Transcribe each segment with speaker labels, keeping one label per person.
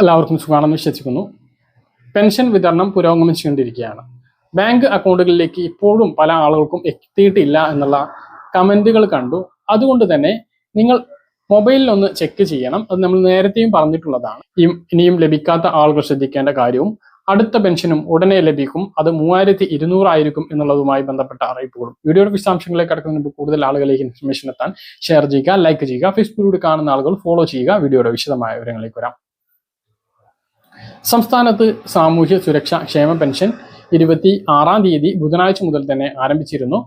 Speaker 1: എല്ലാവർക്കും സുഖമാണെന്ന് വിശ്വസിക്കുന്നു. പെൻഷൻ വിതരണം പുരോഗമിച്ചുകൊണ്ടിരിക്കുകയാണ്. ബാങ്ക് അക്കൗണ്ടുകളിലേക്ക് ഇപ്പോഴും പല ആളുകൾക്കും എത്തിയിട്ടില്ല എന്നുള്ള കമന്റുകൾ കണ്ടു. അതുകൊണ്ട് തന്നെ നിങ്ങൾ മൊബൈലിൽ ഒന്ന് ചെക്ക് ചെയ്യണം. അത് നമ്മൾ നേരത്തെയും പറഞ്ഞിട്ടുള്ളതാണ്. ഇനിയും ലഭിക്കാത്ത ആളുകൾ ശ്രദ്ധിക്കേണ്ട കാര്യവും അടുത്ത പെൻഷനും ഉടനെ ലഭിക്കും. അത് മൂവായിരത്തി ഇരുന്നൂറായിരിക്കും എന്നുള്ളതുമായി ബന്ധപ്പെട്ട അറിയിപ്പുകളും. വീഡിയോയുടെ വിശദാംശങ്ങളിലേക്ക് കടക്കുന്നതിന് മുമ്പ് കൂടുതൽ ആളുകളിലേക്ക് ഇൻഫർമേഷൻ എത്താൻ ഷെയർ ചെയ്യുക ലൈക്ക് ചെയ്യുക ഫേസ്ബുക്കിലൂടെ കാണുന്ന ആളുകൾ ഫോളോ ചെയ്യുക. വീഡിയോയുടെ വിശദമായ വിവരങ്ങളിലേക്ക് വരാം. സംസ്ഥാനത്ത് സാമൂഹ്യ സുരക്ഷാ ക്ഷേമ പെൻഷൻ ഇരുപത്തി ആറാം തീയതി ബുധനാഴ്ച മുതൽ തന്നെ ആരംഭിച്ചിരുന്നു.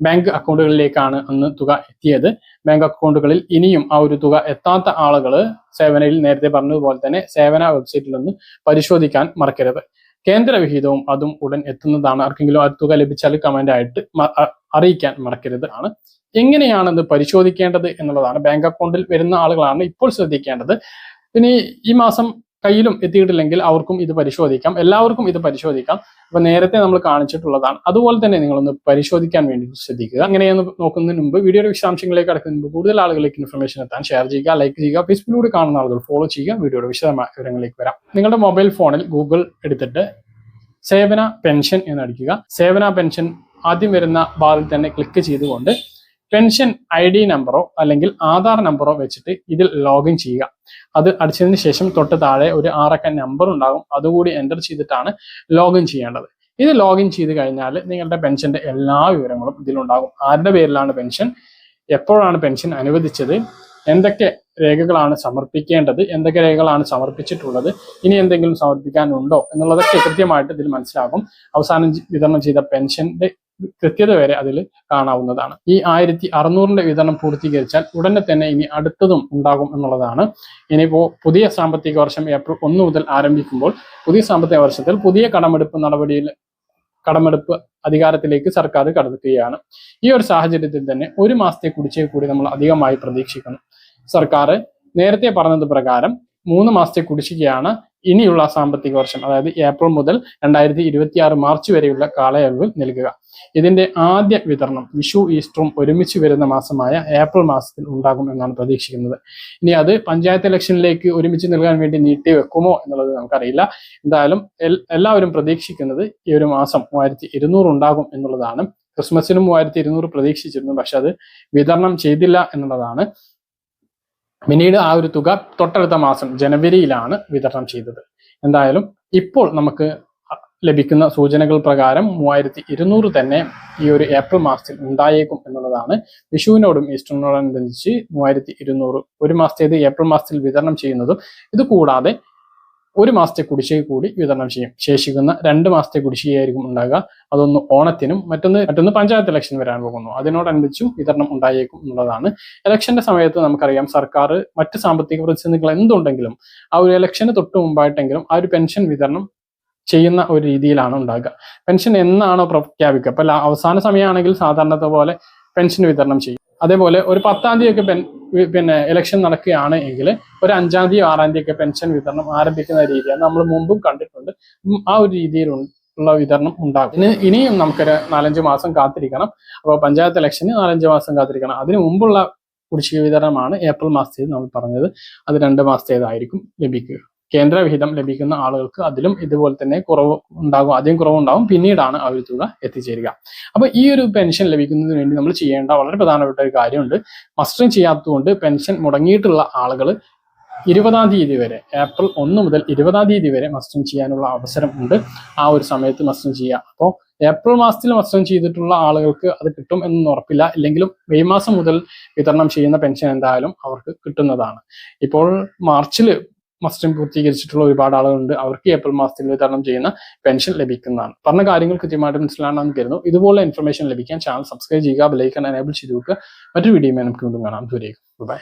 Speaker 1: ബാങ്ക് അക്കൗണ്ടുകളിലേക്കാണ് അന്ന് തുക എത്തിയത്. ബാങ്ക് അക്കൗണ്ടുകളിൽ ഇനിയും ആ ഒരു തുക എത്താത്ത ആളുകൾ സേവനയിൽ നേരത്തെ പറഞ്ഞതുപോലെ തന്നെ സേവന വെബ്സൈറ്റിൽ ഒന്ന് പരിശോധിക്കാൻ മറക്കരുത്. കേന്ദ്ര വിഹിതവും അതും ഉടൻ എത്തുന്നതാണ്. ആർക്കെങ്കിലും ആ തുക ലഭിച്ചാൽ കമന്റ് ആയിട്ട് അറിയിക്കാൻ മറക്കരുത് ആണ്. എങ്ങനെയാണെന്ന് പരിശോധിക്കേണ്ടത് എന്നുള്ളതാണ്. ബാങ്ക് അക്കൗണ്ടിൽ വരുന്ന ആളുകളാണ് ഇപ്പോൾ ശ്രദ്ധിക്കേണ്ടത്. ഇനി ഈ മാസം കയ്യിലും എത്തിയിട്ടില്ലെങ്കിൽ അവർക്കും ഇത് പരിശോധിക്കാം. എല്ലാവർക്കും ഇത് പരിശോധിക്കാം. അപ്പൊ നേരത്തെ നമ്മൾ കാണിച്ചിട്ടുള്ളതാണ്. അതുപോലെ തന്നെ നിങ്ങളൊന്ന് പരിശോധിക്കാൻ വേണ്ടി ശ്രദ്ധിക്കുക. അങ്ങനെയൊന്ന് നോക്കുന്നതിന് മുമ്പ് വീഡിയോയുടെ വിശദാംശങ്ങളിലേക്ക് കടക്കുന്നതിന് മുമ്പ് കൂടുതൽ ആളുകളിലേക്ക് ഇൻഫർമേഷൻ എത്താൻ ഷെയർ ചെയ്യുക ലൈക്ക് ചെയ്യുക ഫേസ്ബുക്കിലൂടെ കാണുന്ന ആളുകൾ ഫോളോ ചെയ്യുക. വീഡിയോയുടെ വിശദമായ വിവരങ്ങളിലേക്ക് വരാം. നിങ്ങളുടെ മൊബൈൽ ഫോണിൽ ഗൂഗിൾ എടുത്തിട്ട് സേവന പെൻഷൻ എന്ന് അടിക്കുക. സേവന പെൻഷൻ ആദ്യം വരുന്ന ബാറിൽ തന്നെ ക്ലിക്ക് ചെയ്തുകൊണ്ട് പെൻഷൻ ഐ ഡി നമ്പറോ അല്ലെങ്കിൽ ആധാർ നമ്പറോ വെച്ചിട്ട് ഇതിൽ ലോഗിൻ ചെയ്യുക. അത് അടിച്ചതിന് ശേഷം തൊട്ട് താഴെ ഒരു ആറക്ക നമ്പർ ഉണ്ടാകും. അതുകൂടി എന്റർ ചെയ്തിട്ടാണ് ലോഗിൻ ചെയ്യേണ്ടത്. ഇത് ലോഗിൻ ചെയ്ത് കഴിഞ്ഞാൽ നിങ്ങളുടെ പെൻഷന്റെ എല്ലാ വിവരങ്ങളും ഇതിലുണ്ടാകും ആരുടെ പേരിലാണ് പെൻഷൻ? എപ്പോഴാണ് പെൻഷൻ അനുവദിച്ചത്? എന്തൊക്കെ രേഖകളാണ് സമർപ്പിക്കേണ്ടത്? എന്തൊക്കെ രേഖകളാണ് സമർപ്പിച്ചിട്ടുള്ളത്? ഇനി എന്തെങ്കിലും സമർപ്പിക്കാനുണ്ടോ? എന്നുള്ളതൊക്കെ കൃത്യമായിട്ട് ഇതിൽ മനസ്സിലാകും. അവസാനം വിതരണം ചെയ്ത പെൻഷന്റെ കൃത്യത വരെ അതിൽ കാണാവുന്നതാണ്. ഈ ആയിരത്തി അറുന്നൂറിന്റെ വിതരണം പൂർത്തീകരിച്ചാൽ ഉടനെ തന്നെ ഇനി അടുത്തതും ഉണ്ടാകും എന്നുള്ളതാണ്. ഇനിയിപ്പോ പുതിയ സാമ്പത്തിക വർഷം ഏപ്രിൽ ഒന്ന് മുതൽ ആരംഭിക്കുമ്പോൾ പുതിയ സാമ്പത്തിക വർഷത്തിൽ പുതിയ കടമെടുപ്പ് നടപടിയിൽ കടമെടുപ്പ് അധികാരത്തിലേക്ക് സർക്കാർ കടക്കുകയാണ്. ഈ ഒരു സാഹചര്യത്തിൽ തന്നെ ഒരു മാസത്തെ കുടിശ്ശിക കൂടി നമ്മൾ അധികമായി പ്രതീക്ഷിക്കുന്നു. സർക്കാർ നേരത്തെ പറഞ്ഞത് പ്രകാരം മൂന്ന് മാസത്തെ കുടിശ്ശികയാണ് ഇനിയുള്ള സാമ്പത്തിക വർഷം അതായത് ഏപ്രിൽ മുതൽ രണ്ടായിരത്തി ഇരുപത്തി ആറ് മാർച്ച് വരെയുള്ള കാലയളവിൽ നൽകുക. ഇതിന്റെ ആദ്യ വിതരണം വിഷു ഈസ്റ്ററും ഒരുമിച്ച് വരുന്ന മാസമായ ഏപ്രിൽ മാസത്തിൽ ഉണ്ടാകും എന്നാണ് പ്രതീക്ഷിക്കുന്നത്. ഇനി അത് പഞ്ചായത്ത് ഇലക്ഷനിലേക്ക് ഒരുമിച്ച് നൽകാൻ വേണ്ടി നീട്ടി വെക്കുമോ എന്നുള്ളത് നമുക്കറിയില്ല. എന്തായാലും എല്ലാവരും പ്രതീക്ഷിക്കുന്നത് ഈ ഒരു മാസം മൂവായിരത്തി ഇരുന്നൂറ് ഉണ്ടാകും എന്നുള്ളതാണ്. ക്രിസ്മസിനും മൂവായിരത്തി ഇരുന്നൂറ് പ്രതീക്ഷിച്ചിരുന്നു പക്ഷെ അത് വിതരണം ചെയ്തില്ല എന്നുള്ളതാണ്. പിന്നീട് ആ ഒരു തുക തൊട്ടടുത്ത മാസം ജനുവരിയിലാണ് വിതരണം ചെയ്തത്. എന്തായാലും ഇപ്പോൾ നമുക്ക് ലഭിക്കുന്ന സൂചനകൾ പ്രകാരം മൂവായിരത്തി ഇരുന്നൂറ് തന്നെ ഈ ഒരു ഏപ്രിൽ മാസത്തിൽ ഉണ്ടായേക്കും എന്നുള്ളതാണ്. വിഷുവിനോടും ഈസ്റ്ററിനോടനുബന്ധിച്ച് മൂവായിരത്തി ഇരുന്നൂറ് ഒരു മാസത്തേത് ഏപ്രിൽ മാസത്തിൽ വിതരണം ചെയ്യുന്നതും. ഇത് കൂടാതെ ഒരു മാസത്തെ കുടിശ്ശിക കൂടി വിതരണം ചെയ്യും. ശേഷിക്കുന്ന രണ്ട് മാസത്തെ കുടിശ്ശികയായിരിക്കും ഉണ്ടാകുക. അതൊന്ന് ഓണത്തിനും മറ്റൊന്ന് മറ്റൊന്ന് പഞ്ചായത്ത് ഇലക്ഷൻ വരാൻ പോകുന്നു. അതിനോടനുബന്ധിച്ചും വിതരണം ഉണ്ടായേക്കും എന്നുള്ളതാണ്. ഇലക്ഷന്റെ സമയത്ത് നമുക്കറിയാം സർക്കാർ മറ്റ് സാമ്പത്തിക പ്രതിസന്ധികൾ എന്തുണ്ടെങ്കിലും ആ ഒരു ഇലക്ഷന് തൊട്ട് മുമ്പായിട്ടെങ്കിലും ആ ഒരു പെൻഷൻ വിതരണം ചെയ്യുന്ന ഒരു രീതിയിലാണ് ഉണ്ടാകുക. പെൻഷൻ എന്നാണോ പ്രഖ്യാപിക്കുക? അപ്പൊ അവസാന സമയമാണെങ്കിൽ സാധാരണത്തെ പോലെ പെൻഷൻ വിതരണം ചെയ്യും. അതേപോലെ ഒരു പത്താം തീയതി ഒക്കെ പെൻ പിന്നെ ഇലക്ഷൻ നടക്കുകയാണ് എങ്കിൽ ഒരു അഞ്ചാം തീയതി ആറാം തീയതി ഒക്കെ പെൻഷൻ വിതരണം ആരംഭിക്കുന്ന രീതിയാണ് നമ്മൾ മുമ്പും കണ്ടിട്ടുണ്ട്. ആ ഒരു രീതിയിൽ ഉള്ള വിതരണം ഉണ്ടാകും. ഇനി ഇനിയും നമുക്കൊരു നാലഞ്ച് മാസം കാത്തിരിക്കണം. അപ്പോൾ പഞ്ചായത്ത് ഇലക്ഷന് നാലഞ്ച് മാസം കാത്തിരിക്കണം. അതിന് മുമ്പുള്ള കുടിശ്ശിക വിതരണമാണ് ഏപ്രിൽ മാസത്തേത് നമ്മൾ പറഞ്ഞത്. അത് രണ്ട് മാസത്തേതായിരിക്കും ലഭിക്കുക. കേന്ദ്ര വിഹിതം ലഭിക്കുന്ന ആളുകൾക്ക് അതിലും ഇതുപോലെ തന്നെ കുറവ് ഉണ്ടാകും ആദ്യം കുറവുണ്ടാകും പിന്നീടാണ് ആ ഒരു തുക എത്തിച്ചേരുക. അപ്പൊ ഈ ഒരു പെൻഷൻ ലഭിക്കുന്നതിന് വേണ്ടി നമ്മൾ ചെയ്യേണ്ട വളരെ പ്രധാനപ്പെട്ട ഒരു കാര്യമുണ്ട്. മസ്റ്ററിങ് ചെയ്യാത്തതുകൊണ്ട് പെൻഷൻ മുടങ്ങിയിട്ടുള്ള ആളുകൾ ഇരുപതാം തീയതി വരെ ഏപ്രിൽ ഒന്ന് മുതൽ ഇരുപതാം തീയതി വരെ മസ്റ്ററിങ് ചെയ്യാനുള്ള അവസരം ഉണ്ട്. ആ ഒരു സമയത്ത് മസ്റ്ററിങ് ചെയ്യുക. അപ്പോൾ ഏപ്രിൽ മാസത്തിൽ മസ്റ്ററിങ് ചെയ്തിട്ടുള്ള ആളുകൾക്ക് അത് കിട്ടും എന്നൊന്നും ഉറപ്പില്ല. ഇല്ലെങ്കിലും മെയ് മാസം മുതൽ വിതരണം ചെയ്യുന്ന പെൻഷൻ എന്തായാലും അവർക്ക് കിട്ടുന്നതാണ്. ഇപ്പോൾ മാർച്ചിൽ മസ്റ്ററിങ് പൂർത്തീകരിച്ചിട്ടുള്ള ഒരുപാട് ആളുകളുണ്ട്. അവർക്ക് ഏപ്രിൽ മാസത്തിൽ വിതരണം ചെയ്യുന്ന പെൻഷൻ ലഭിക്കുന്നതാണ്. പറഞ്ഞ കാര്യങ്ങൾ കൃത്യമായിട്ട് മനസ്സിലാണെന്ന് കരുതുന്നു. ഇതുപോലെ ഇൻഫർമേഷൻ ലഭിക്കാൻ ചാനൽ സബ്സ്ക്രൈബ് ചെയ്യുക ബെലൈക്കൺ എനേബിൾ ചെയ്ത് വെക്കുക. മറ്റൊരു വീഡിയോ നമുക്ക് വീണ്ടും കാണാം. ദൂരേക്ക് ബൈ